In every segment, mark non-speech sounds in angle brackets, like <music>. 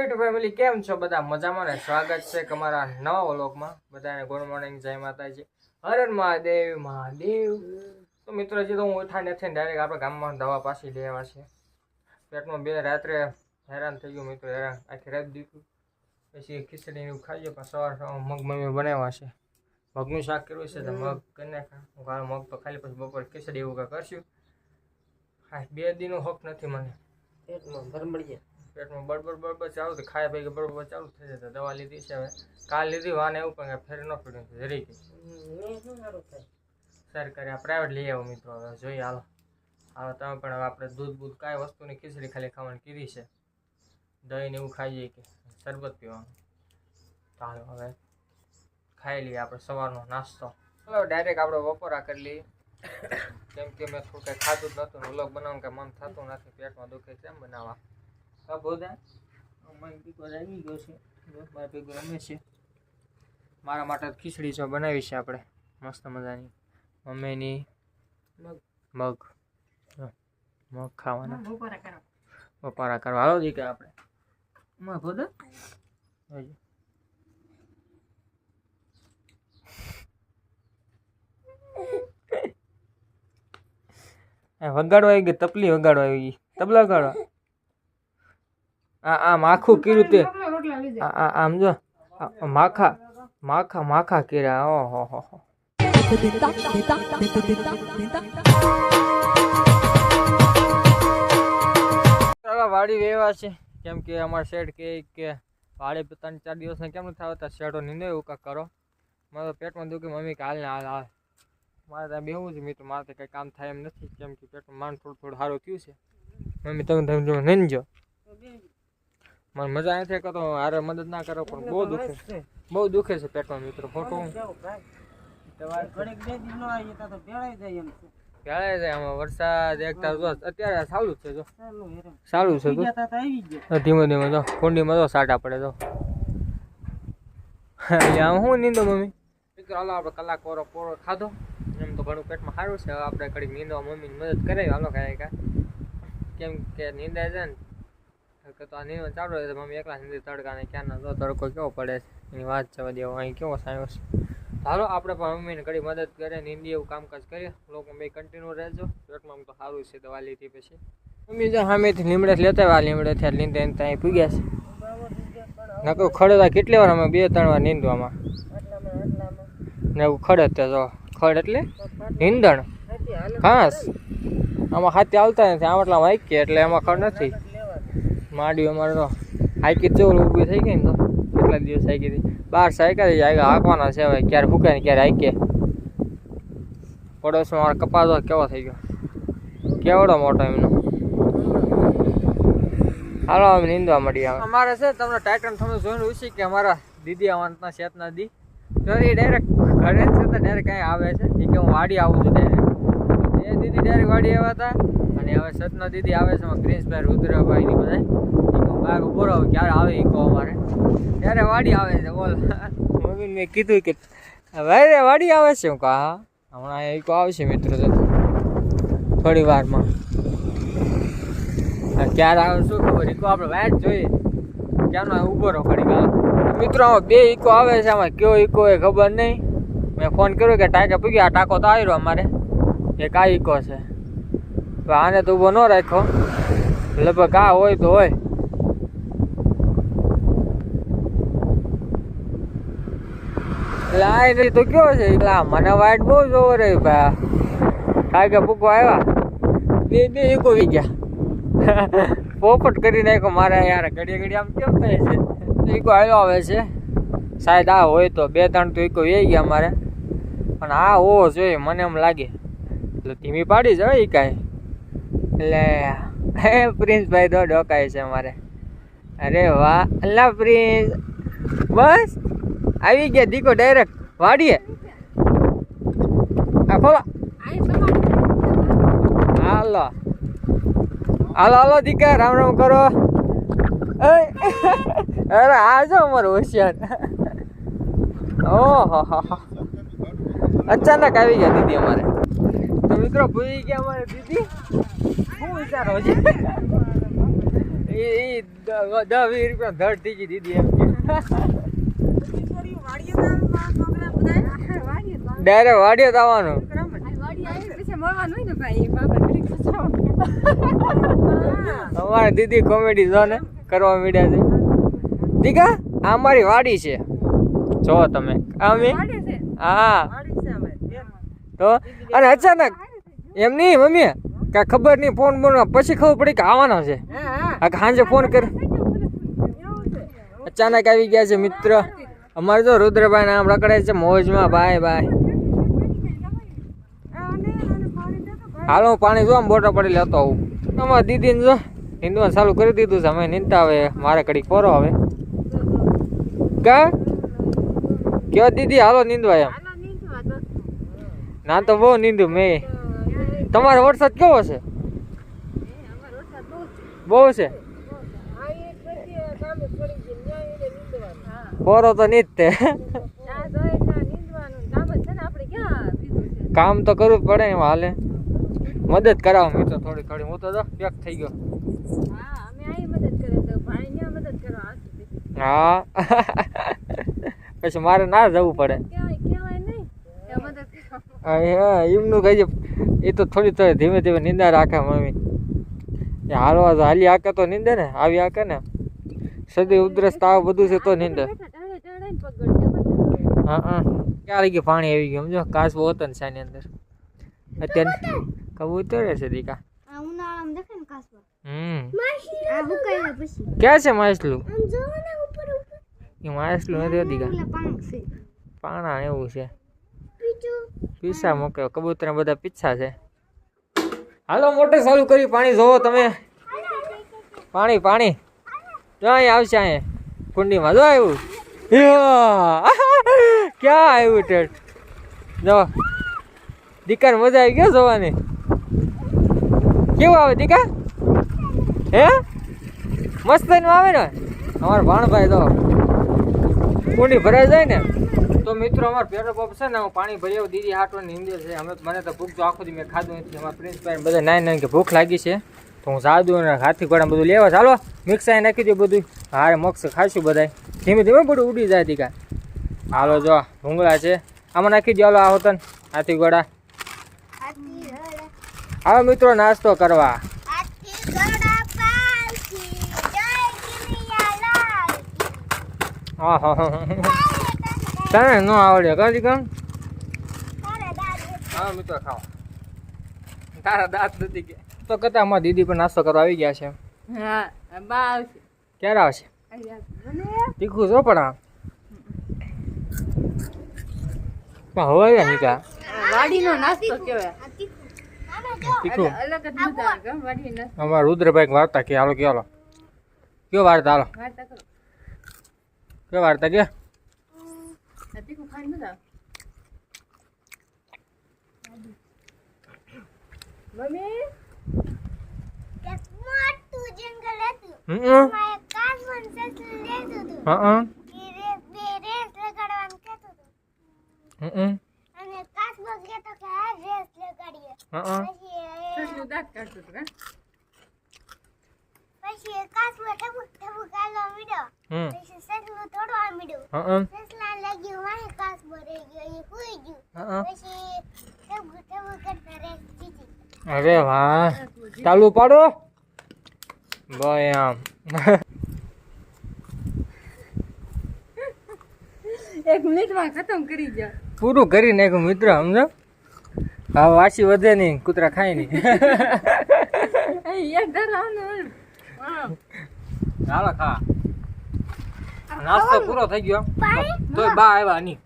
YouTube family કેમ છો બધા? મજામાં ને? સ્વાગત છે તમારા નવા વ્લોગમાં. બધાને ગુડ મોર્નિંગ જય માતાજી. હરણ મહાદેવ મહાદેવ. તો મિત્રો જે તો હું ઉઠા નથી ડાયરેક્ટ આપણે ગામમાં દવા પાછી લેવા છે. પેટમાં બે રાત્રે હેરાન થઈ ગયું મિત્રો, હેરાન. આખી રાત દીધું. પછી ખીચડી એવું ખાઈએ, પણ સવાર મગ મમ્મી બનાવ્યા છે. મગનું શાક કર્યું છે તો મગ કરી કાલે મગ તો ખાલી પછી બપોર ખીચડી એવું કાંઈ કરશું. હા, બે દીનો હક નથી મને. પેટમાં ભરમડીએ પેટમાં બળબડ બળબડ ચાલુ તો ખાયા પૈકી બળબડ ચાલુ થઈ જશે દવા લીધી છે હવે. કાલ લીધી વાને એવું પણ ફેર ન પડ્યું જરી કે શું સરકારી આ પ્રાઇવેટ લઈ આવો મિત્રો હવે જોઈએ હાલો. હાલો તમે પણ હવે આપણે દૂધ બૂધ કાંઈ વસ્તુની ખીચડી ખાલી ખાવાની કીધી છે. દહીં ને એવું ખાઈએ કે શરબત પીવાનું. ચાલો હવે ખાઈ લઈએ આપણે સવારનો નાસ્તો. હવે ડાયરેક્ટ આપણે બપોરા કરી લઈએ. કેમ કે મેં થોડું કંઈ ખાધું જ નહોતું વ્લોગ બનાવવાનું કંઈ મન થતું નથી પેટમાં દુખે કેમ બનાવવા. બોધા પીકો આવી ગયો છે. મારા ભેગું રમે છે. મારા માટે ખીચડી જો બનાવી છે આપણે. મસ્ત મજાની. મમ્મીની મગ. મગ. ખાવાના. બપોરા કરો. બપારા કરવા. હાલો દીકરા આપણે. માં બોધા જોજો. આ વગાડવા આવી ગઈ. તપલી વગાડવા આવી ગઈ. તબલા વગાડવા. આમ આખું કર્યું તે. રોટલા લીધે આ આ- આમ જો આ માખા માખા માખા કર્યા. ઓહો હો હો ચાલો વાડી વેવા છે. કેમ કે અમારા શેઠ કહે કે વાડી ત્રણ ચાર દિવસને કેમ નથી આવતા? શેઠો નીંદે એવું કાંક કરો. મારે તો પેટમાં દુખે મમ્મી કે હાલ ને હાલ હાલ. મારે ત્યાં બેવું છે મિત્રો મારે તો કંઈ કામ થાય એમ નથી. કેમ કે પેટમાં માન થોડું થોડું સારું થયું છે. મમ્મી તમે તમે જો નીંદજો. મને મજા નથી કરતો હારે મદદ ના કરો પણ બહુ દુખે બહુ દુખે છે પેટમાં મિત્રો તો ભેળાઈ જાય આમાં વરસાદ એકતા જો અત્યારે ચાલુ જ છે જો. ચાલુ છે તો ધીમે ધીમે જો કુંડીમાં જો સાટા પડે તો અહીંયા હું નીંદો મમ્મી? મિત્રો હાલો આપણે કલાક કોરો પોરો ખાધો. એમ તો ઘણું પેટમાં સારું છે. હવે આપણે ઘડીક નીંદવા મમ્મીની મદદ કરાવી. હાલો કાંઈ કાંઈ. કેમ કે નીંદાય છે ને કે તો આ નીંદવા ચાલુ રહે મમ્મી એકલા સુધી તડકાને ક્યાંનો જો તડકો કેવો પડે છે? એની વાત જવા દેવો અહીં કેવો સાયો છે? હાલો, આપણે પણ મમ્મીને ઘડી મદદ કરીએ નીંદી એવું કામકાજ કરીએ. લોકો બે કન્ટિન્યુ રહેજો. પેટમાં તો સારું છે દવા લીધી પછી. મમ્મી જો સામેથી લીમડે લેતા આવ્યા લીમડે થયા લીંદે ત્યાં પૂગ્યા છે. નકર ખડેતા કેટલી વાર અમે બે ત્રણ વાર નીંદવામાં? ને એવું ખડે તે જો. ખડ એટલે? નીંદણ? ઘાસ આમાં હાથી આવતા નથી આમ હાઈકી એટલે એમાં ખડ નથી. લેવા અમારે તો હાઈકી ચોર ઊભી થઈ ગઈ ને તો કેટલા દિવસ હાઈકી હતી બાર સાયકલ હાંકવાના છે હવે, ક્યારે ફૂકે ને ક્યારે હાઈકે પડોશમાં મારો કપાતો કેવો થઈ ગયો? કેવડો મોટો એમનો? હાલો, અમે નીંદવા આવે અમારે છે, તમને ટાઇટન થોડું જોઈને ઉછી કે અમારા દીદી આવવાના શેતના દી. તો એ ડાયરેક્ટ ઘરે છે તો ડાયરેક્ટ કાંઈ આવે છે. કે હું વાડી આવું છું ડાયરેક્ટ એ દીદી ડાયરેક્ટ વાડી આવ્યા હતા. અને હવે સતના દીદી આવે છે ક્રિશભાઈ રુદ્રભાઈ ની બધા બહાર ઊભો રહો ક્યારે આવે એ કહો અમારે. ત્યારે વાડી આવે છે, બોલ. મમ્મીને મેં કીધું કે, ભાઈ વાડી આવે છે? હું કહા હમણાં એ કહો આવશે મિત્રો તો. થોડી વારમાં. ક્યારે આવે, શું ખબર? ઈકો આપણે વાટ જોઈએ. ક્યાંનો ઊભો રહો કાલ મિત્રો બે ઈકો આવે છે, આમાં કયો ઈકો એ ખબર નહીં. મેં ફોન કર્યો કે ટાંકા પૂગ્યો, આ ટાંકો તો આવ્યો અમારે. એક આ ઈકો છે. આને તો ઊભો ન રાખ્યો. લગભગ આ હોય તો હોય. એટલે તો કયો છે? એટલે મને વાઈટ બહુ જોવો રે ભાઈ કે ભૂકો આવ્યા? બે બે ઈકો વી ગયા. પોપટ કરી નાખ્યો મારે યાર. ઘડીએ ઘડી આમ કેમ થાય છે? ઈકો આવ્યો આવે છે. શાયદ આ હોય તો બે ત્રણ તો ઈકો વે ગયા મારે. પણ આ હોવો જોઈએ, મને એમ લાગે. એટલે ધીમી પાડી જ હવે કાંઈ. એટલે હે પ્રિન્સભાઈ તો ડોકાય છે અમારે. અરે વાહ. અલ્લા પ્રિન્સ. બસ. આવી ગયા. દીકો ડાયરેક્ટ વાડીએ. હાલો. હાલો હાલો, દીકા. રામ રામ કરો. અરે, આ જો અમારો હોશિયાર. ઓહો અચાનક આવી ગયા દીદી અમારે. તો મિત્રો, ભૂલી ગયા અમારે દીદી? શું વિચારો છે? એ એ દસ વીસ રૂપિયા ધડ ટીકી દીધી એમ કે. વાડીએ આવવાનું. અમારે દીદી કોમેડી ઝોન કરવા માંડ્યા છે. દીકા આ અમારી વાડી છે. જો તમે અમે? હા. તો અને અચાનક એમ નહીં મમ્મી? કાંઈ ખબર નહીં ફોન બોન પછી ખબર પડી કે આવવાનો છે. આ કે સાંજે ફોન કર. અચાનક આવી ગયા છે મિત્ર. અમારે તો રુદ્રભાઈ નામ રખડે છે મોજમાં. ભાઈ ભાઈ હાલો હું પાણી જો આમ બોટલ પડી લેતો આવું. અમારા દીદીને જો નીંદવાનું ચાલુ કરી દીધું છે. અમે નિંદતા હવે. મારે કડી ફોરો હવે. કા? કયો દીદી? હાલો નિંદવા એમ. ના તો બહુ નીંદું મેં. તમારે વરસાદ કેવો છે? બહુ છે? પોરો તો નહીં જ તે. કામ તો કરવું પડે એમાં હાલે. મદદ કરાવો મિત્રો થોડી થોડી હું તો પેક થઈ ગયો. હા. <laughs> પછી મારે ના જવું પડે. હા એમનું કઈ એ તો થોડી થોડી ધીમે ધીમે નિંદા રાખે મમ્મી. એ હાલવા તો હાલી આકે તો નીંદે ને આવી આકે ને. સદી ઉધરસ તાવ બધું છે તો નીંદે. હા હા. ક્યાં લઈ ગયું પાણી આવી ગયું સમજો? કાચબો હતો ને સાની અંદર. અત્યારે કબૂતર છે દીકા. ક્યાં છે માછલું? એ માછલું નથી દીકા પાણા એવું છે. પીસા મૂકે કબૂતર બધા પીછા છે. હાલો મોટર ચાલુ કરી પાણી જોવો તમે. પાણી પાણી. જો અહીં આવશે અહીં કુંડીમાં. જો આવ્યું! ક્યાં આવ્યું ટેટ જો. દીકાર મજા આવી ગયો જોવાની. કેવું આવે દીકા હે? મસ્ત આવે ને? અમારા ભાણભાઈ તો કુંડી ભરાઈ જાય ને. તો મિત્રો અમાર પેટ્રોલ પંપ છે ને હું પાણી ભરી આવું દીદી હાટવાની નીંદે છે. અમે મને તો ભૂખ તો આખો દી મેં ખાધું નથી. અમારા પ્રિન્સભાઈ બધા નાઈ નાઈ કે ભૂખ લાગી છે. તો હું સાદું અને હાથી ઘોડા બધું લેવા ચાલો મિક્સ આવી નાખી દઉં બધું હારે મક્ષ ખાશું બધાય. ધીમે ધીમે બધું ઉડી જાય દીકા હાલો જો ભૂંગળા છે. આમાં નાખી દો હાલો આ હોતન હાથી ઘોડા. હાલો મિત્રો નાસ્તો કરવા. હા હા હા. તને ન આવડે કા દીકા હા મિત્રો ખાઓ. તારા દાંત નથી કે. તો કતા અમારા દીદી પણ નાસ્તો કરવા આવી ગયા છે. ક્યારે આવશે? તીખું છો પણ આ. પણ હવે નીકા વાડીનો નાસ્તો કહેવાય. તીખું. કેમ અમારા રુદ્રભાઈ વાર્તા કે હાલો કે હાલો. કયો વાર્તા હાલો? વાર્તા કરો. કયો વાર્તા કે? તીખું ખાઈને મજા આવે મમ્મી મોટું જંગલ હતું મારે કાચબન સસલું રહેતું હતું હા બે રેસ લગાડવાનું કહેતું હતું અને કાસ કાચબો કહેતો કે આ રેસ લગાડીએ હા પછી દાંત કાઢતું હતું પછી સસલું સસલા લાગ્યું વાહે રહી ગયો એ સૂઈ ગયું. કરતા અરે વાહ. ચાલુ પાડો. ભાઈ આમ. એક મિનિટમાં ખતમ કરી ગયા. પૂરું કરી નાખ્યું મિત્ર સમજો? હા વાસી વધે નહીં કૂતરા ખાય નહીં. હાલો ખા. નાસ્તો પૂરો થઈ ગયો. તોય બા આવ્યા દેશમાં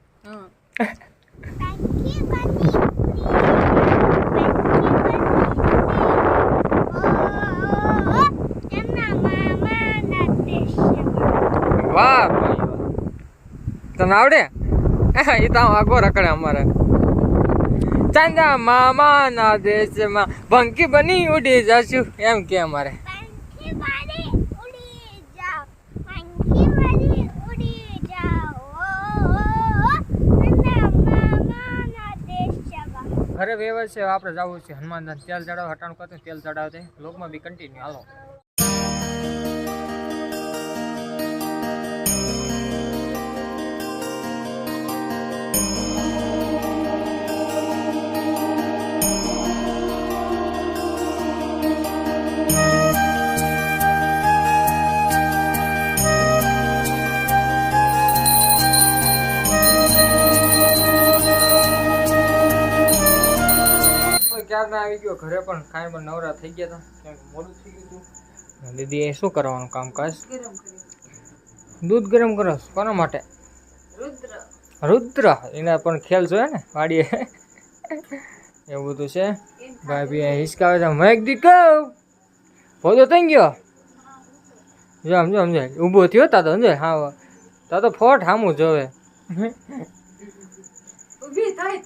વાહ વાહ. તને આવડે? એ તો આગો રખડે અમારે. ચાંદા મામાના દેશમાં ભંકી બની ઉડી જશું. એમ કે અમારે. ઘરે વ્યવહાર છે આપણે જવું છે હનુમાન તેલ ચડાવ, હટાણું કરતું તેલ ચડાવતે લોકમાં બી કન્ટિન્યુ હાલો. બપોરના આવી ગયો. ઘરે પણ ખાઈ પણ નવરા થઈ ગયા હતા મોડું થઈ ગયું હતું દીદી એ શું કરવાનું કામકાજ? ગરમ દૂધ ગરમ કરો. કોના માટે? રુદ્ર. રુદ્ર? એના પણ ખેલ જોઈએ ને? વાડીએ? એવું બધું છે? ભાઈ ભી હિસકાવે છે. મેં દી કહું ફોટો થઈ ગયો. જો સમજો સમજો ઊભો થયો તા તો સમજો? હા તા તો ફોટ હામું જોવે.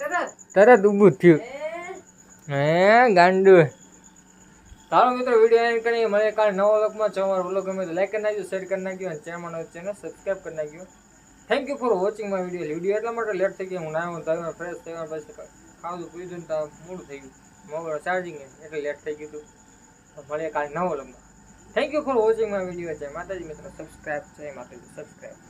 તરત. તરત ઊભું થયું. હે, ગાંડુ. તારો મિત્રો વીડિયો એન્ડ કરી મળે કાલે નવો વ્લોગમાં જો અમારો વ્લોગ ગમે તો લાઈક કરી નાખજો શેર કરી નાખજો, અને ચેનલ ચેનલ સબસ્ક્રાઈબ કરી નાખજો. Thank you for watching my video video એટલા માટે લેટ થઈ ગયો, હું નાયો તો ફ્રેશ થઈ ગયો પછી ખાવું પીધું ને તો મોડું થઈ ગયું. મોબાઈલ ચાર્જિંગ એટલે લેટ થઈ ગયું હતું તો મળીએ કાલે નવો વ્લોગમાં. Thank you for watching my video છે માતાજી, મિત્રો. સબસ્ક્રાઈબ છે માતાજી સબસ્ક્રાઈબ